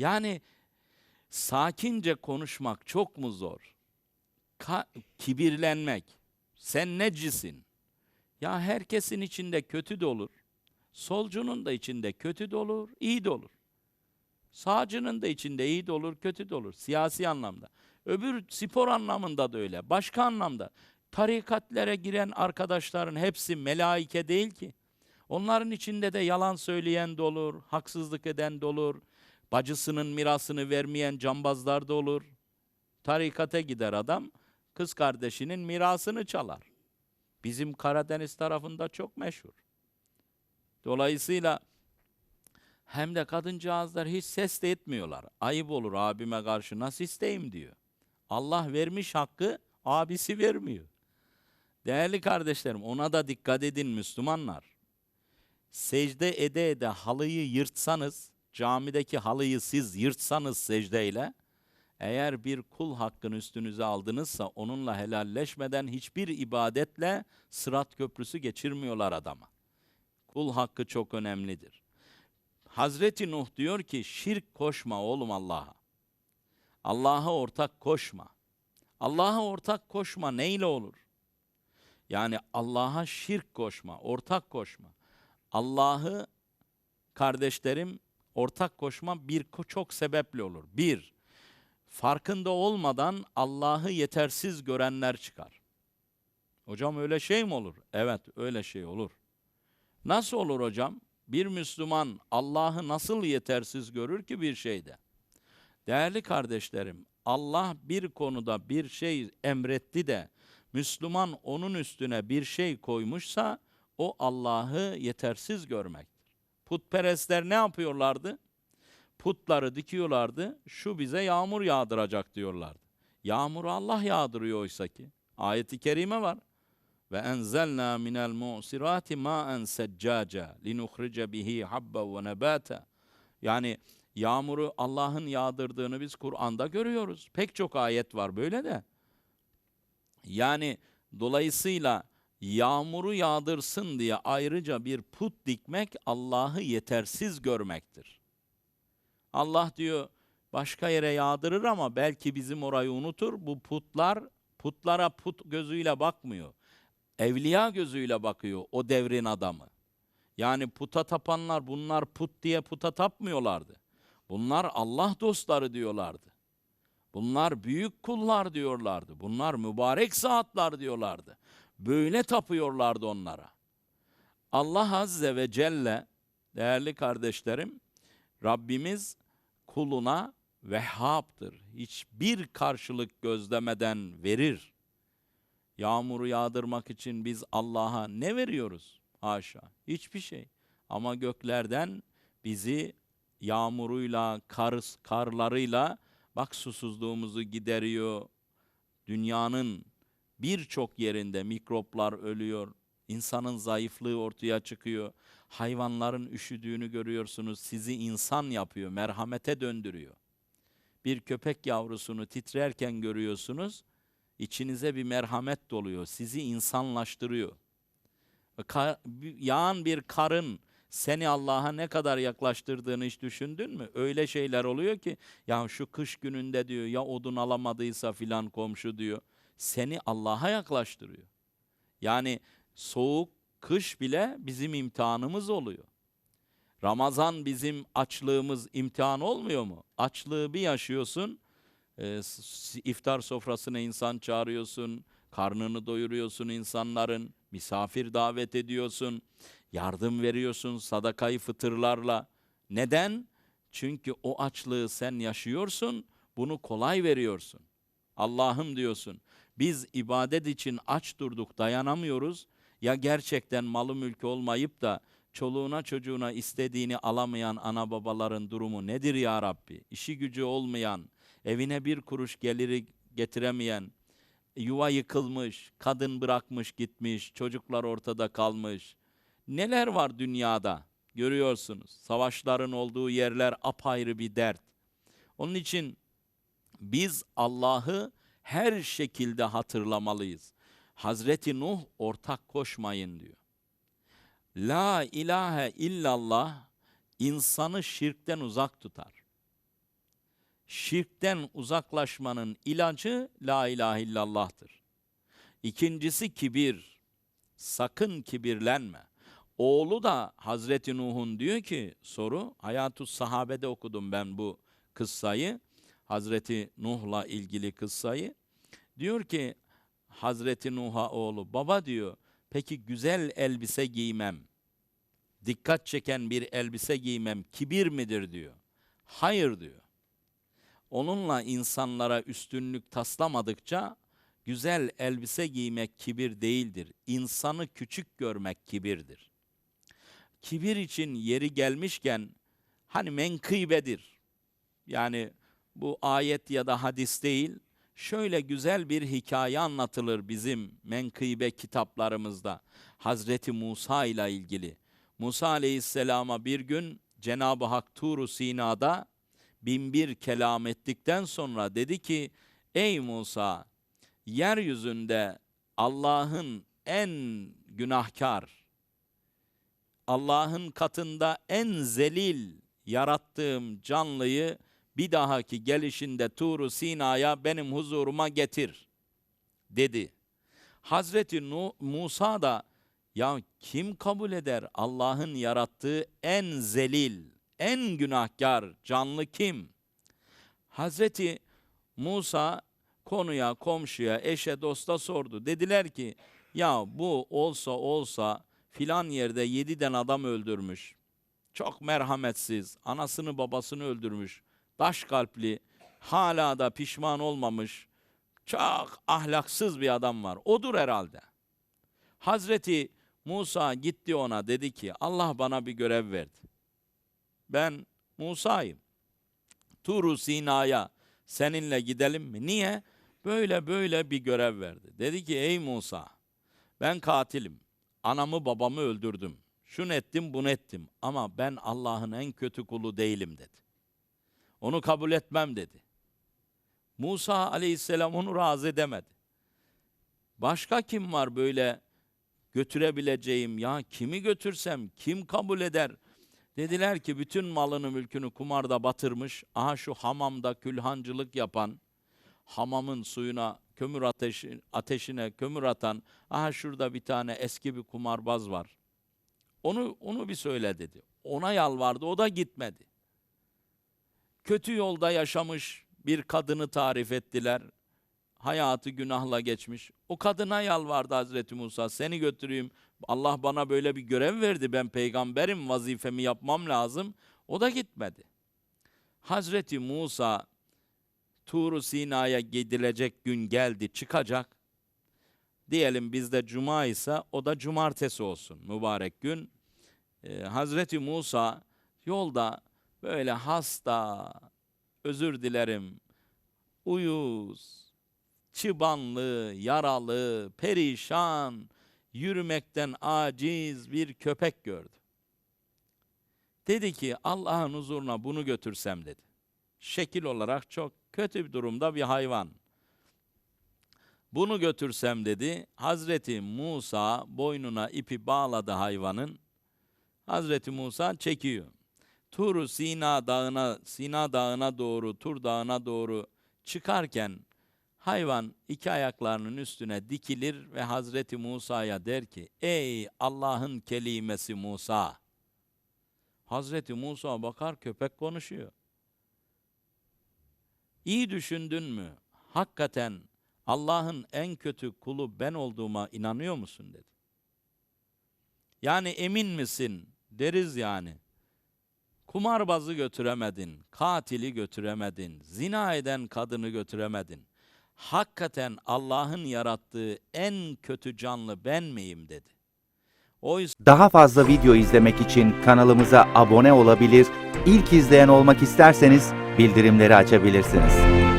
Yani sakince konuşmak çok mu zor? Ka- kibirlenmek. Sen necisin? Ya herkesin içinde kötü de olur. Solcunun da içinde kötü de olur, iyi de olur. Sağcının da içinde iyi de olur, kötü de olur. Siyasi anlamda. Öbür spor anlamında da öyle. Başka anlamda. Tarikatlere giren arkadaşların hepsi melaike değil ki. Onların içinde de yalan söyleyen de olur, haksızlık eden de olur. Bacısının mirasını vermeyen cambazlar da olur. Tarikata gider adam, kız kardeşinin mirasını çalar. Bizim Karadeniz tarafında çok meşhur. Dolayısıyla hem de kadıncağızlar hiç ses de etmiyorlar. Ayıp olur abime karşı nasıl isteyeyim diyor. Allah vermiş hakkı abisi vermiyor. Değerli kardeşlerim ona da dikkat edin Müslümanlar. Secde ede ede halıyı yırtsanız, camideki halıyı siz yırtsanız secdeyle, eğer bir kul hakkını üstünüze aldınızsa onunla helalleşmeden hiçbir ibadetle sırat köprüsü geçirmiyorlar adama. Kul hakkı çok önemlidir. Hazreti Nuh diyor ki şirk koşma oğlum Allah'a. Allah'a ortak koşma. Allah'a ortak koşma neyle olur? Yani Allah'a şirk koşma, ortak koşma. Allah'ı kardeşlerim ortak koşma bir çok sebeple olur. Bir, farkında olmadan Allah'ı yetersiz görenler çıkar. Hocam öyle şey mi olur? Evet öyle şey olur. Nasıl olur hocam? Bir Müslüman Allah'ı nasıl yetersiz görür ki bir şeyde? Değerli kardeşlerim, Allah bir konuda bir şey emretti de Müslüman onun üstüne bir şey koymuşsa o Allah'ı yetersiz görmektir. Putperestler ne yapıyorlardı? Putları dikiyorlardı. Şu bize yağmur yağdıracak diyorlardı. Yağmuru Allah yağdırıyor oysa ki. Ayeti kerime var. Ve enzelna minel mu'sirati ma'en seccaca linukhrice bihi habba ve nebata. Yani yağmuru Allah'ın yağdırdığını biz Kur'an'da görüyoruz. Pek çok ayet var böyle de. Yani dolayısıyla yağmuru yağdırsın diye ayrıca bir put dikmek Allah'ı yetersiz görmektir. Allah diyor başka yere yağdırır ama belki bizim orayı unutur. Bu putlar putlara put gözüyle bakmıyor. Evliya gözüyle bakıyor o devrin adamı. Yani puta tapanlar bunlar put diye puta tapmıyorlardı. Bunlar Allah dostları diyorlardı. Bunlar büyük kullar diyorlardı. Bunlar mübarek saatler diyorlardı. Böyle tapıyorlardı onlara. Allah Azze ve Celle değerli kardeşlerim Rabbimiz kuluna Vehhab'dır. Hiçbir karşılık gözlemeden verir. Yağmuru yağdırmak için biz Allah'a ne veriyoruz? Haşa. Hiçbir şey. Ama göklerden bizi yağmuruyla, kar, karlarıyla bak susuzluğumuzu gideriyor. Dünyanın birçok yerinde mikroplar ölüyor. İnsanın zayıflığı ortaya çıkıyor. Hayvanların üşüdüğünü görüyorsunuz. Sizi insan yapıyor, merhamete döndürüyor. Bir köpek yavrusunu titrerken görüyorsunuz. İçinize bir merhamet doluyor. Sizi insanlaştırıyor. Ka- yağan bir karın seni Allah'a ne kadar yaklaştırdığını hiç düşündün mü? Öyle şeyler oluyor ki ya şu kış gününde diyor ya odun alamadıysa filan komşu diyor. Seni Allah'a yaklaştırıyor. Yani soğuk kış bile bizim imtihanımız oluyor. Ramazan bizim açlığımız imtihan olmuyor mu? Açlığı bir yaşıyorsun, e, iftar sofrasına insan çağırıyorsun, karnını doyuruyorsun insanların, misafir davet ediyorsun, yardım veriyorsun sadakayı fıtırlarla. Neden? Çünkü o açlığı sen yaşıyorsun, bunu kolay veriyorsun. Allah'ım diyorsun. Biz ibadet için aç durduk, dayanamıyoruz. Ya gerçekten malı mülkü olmayıp da çoluğuna çocuğuna istediğini alamayan ana babaların durumu nedir ya Rabbi? İşi gücü olmayan, evine bir kuruş geliri getiremeyen, yuva yıkılmış, kadın bırakmış gitmiş, çocuklar ortada kalmış. Neler var dünyada? Görüyorsunuz. Savaşların olduğu yerler apayrı bir dert. Onun için biz Allah'ı her şekilde hatırlamalıyız. Hazreti Nuh ortak koşmayın diyor. La ilahe illallah insanı şirkten uzak tutar. şirkten uzaklaşmanın ilacı la ilahe illallah'tır. İkincisi kibir. Sakın kibirlenme. Oğlu da Hazreti Nuh'un diyor ki soru Hayatü Sahabe'de okudum ben bu kıssayı. Hazreti Nuh'la ilgili kıssayı. Diyor ki Hazreti Nuh'a oğlu baba diyor peki güzel elbise giymem dikkat çeken bir elbise giymem kibir midir diyor. Hayır diyor. Onunla insanlara üstünlük taslamadıkça güzel elbise giymek kibir değildir. İnsanı küçük görmek kibirdir. Kibir için yeri gelmişken hani menkıbedir. Yani bu ayet ya da hadis değil, şöyle güzel bir hikaye anlatılır bizim menkıbe kitaplarımızda. Hazreti Musa ile ilgili. Musa aleyhisselama bir gün Cenab-ı Hak Tur-u Sina'da binbir kelam ettikten sonra dedi ki ey Musa yeryüzünde Allah'ın en günahkar Allah'ın katında en zelil yarattığım canlıyı bir dahaki gelişinde Tur-u Sina'ya benim huzuruma getir dedi. Hazreti Musa da ya kim kabul eder Allah'ın yarattığı en zelil, en günahkar canlı kim? Hazreti Musa konuya, komşuya, eşe, dosta sordu. Dediler ki ya bu olsa olsa filan yerde yediden adam öldürmüş. Çok merhametsiz, anasını babasını öldürmüş. Taş kalpli, hala da pişman olmamış. Çok ahlaksız bir adam var. Odur herhalde. Hazreti Musa gitti ona dedi ki Allah bana bir görev verdi. Ben Musa'yım. Turu Sina'ya seninle gidelim mi? Niye? Böyle böyle bir görev verdi. Dedi ki ey Musa ben katilim. Anamı babamı öldürdüm. Şunu ettim bunu ettim. Ama ben Allah'ın en kötü kulu değilim dedi. Onu kabul etmem dedi. Musa aleyhisselam onu razı edemedi. Başka kim var böyle götürebileceğim ya kimi götürsem kim kabul eder? Dediler ki bütün malını mülkünü kumarda batırmış. Aha şu hamamda külhancılık yapan, hamamın suyuna kömür ateşi, ateşine kömür atan, aha şurada bir tane eski bir kumarbaz var. Onu onu bir söyle dedi. Ona yalvardı, o da gitmedi. Kötü yolda yaşamış bir kadını tarif ettiler. Hayatı günahla geçmiş. O kadına yalvardı Hazreti Musa. Seni götüreyim. Allah bana böyle bir görev verdi. Ben peygamberim. Vazifemi yapmam lazım. O da gitmedi. Hazreti Musa Tur-u Sina'ya gidilecek gün geldi, çıkacak. Diyelim bizde cuma ise o da cumartesi olsun mübarek gün. Ee, Hazreti Musa yolda böyle hasta, özür dilerim, uyuz, çıbanlı, yaralı, perişan, yürümekten aciz bir köpek gördü. Dedi ki Allah'ın huzuruna bunu götürsem dedi. Şekil olarak çok kötü bir durumda bir hayvan. Bunu götürsem dedi. Hazreti Musa boynuna ipi bağladı hayvanın. Hazreti Musa çekiyor. Tur Sina dağına Sina dağına doğru Tur dağına doğru çıkarken hayvan iki ayaklarının üstüne dikilir ve Hazreti Musa'ya der ki ey Allah'ın kelimesi Musa. Hazreti Musa bakar köpek konuşuyor. İyi düşündün mü? Hakikaten Allah'ın en kötü kulu ben olduğuma inanıyor musun dedi. Yani emin misin? Deriz yani. Kumarbazı götüremedin, katili götüremedin, zina eden kadını götüremedin. Hakikaten Allah'ın yarattığı en kötü canlı ben miyim dedi. O yüzden Daha fazla video izlemek için kanalımıza abone olabilir, ilk izleyen olmak isterseniz bildirimleri açabilirsiniz.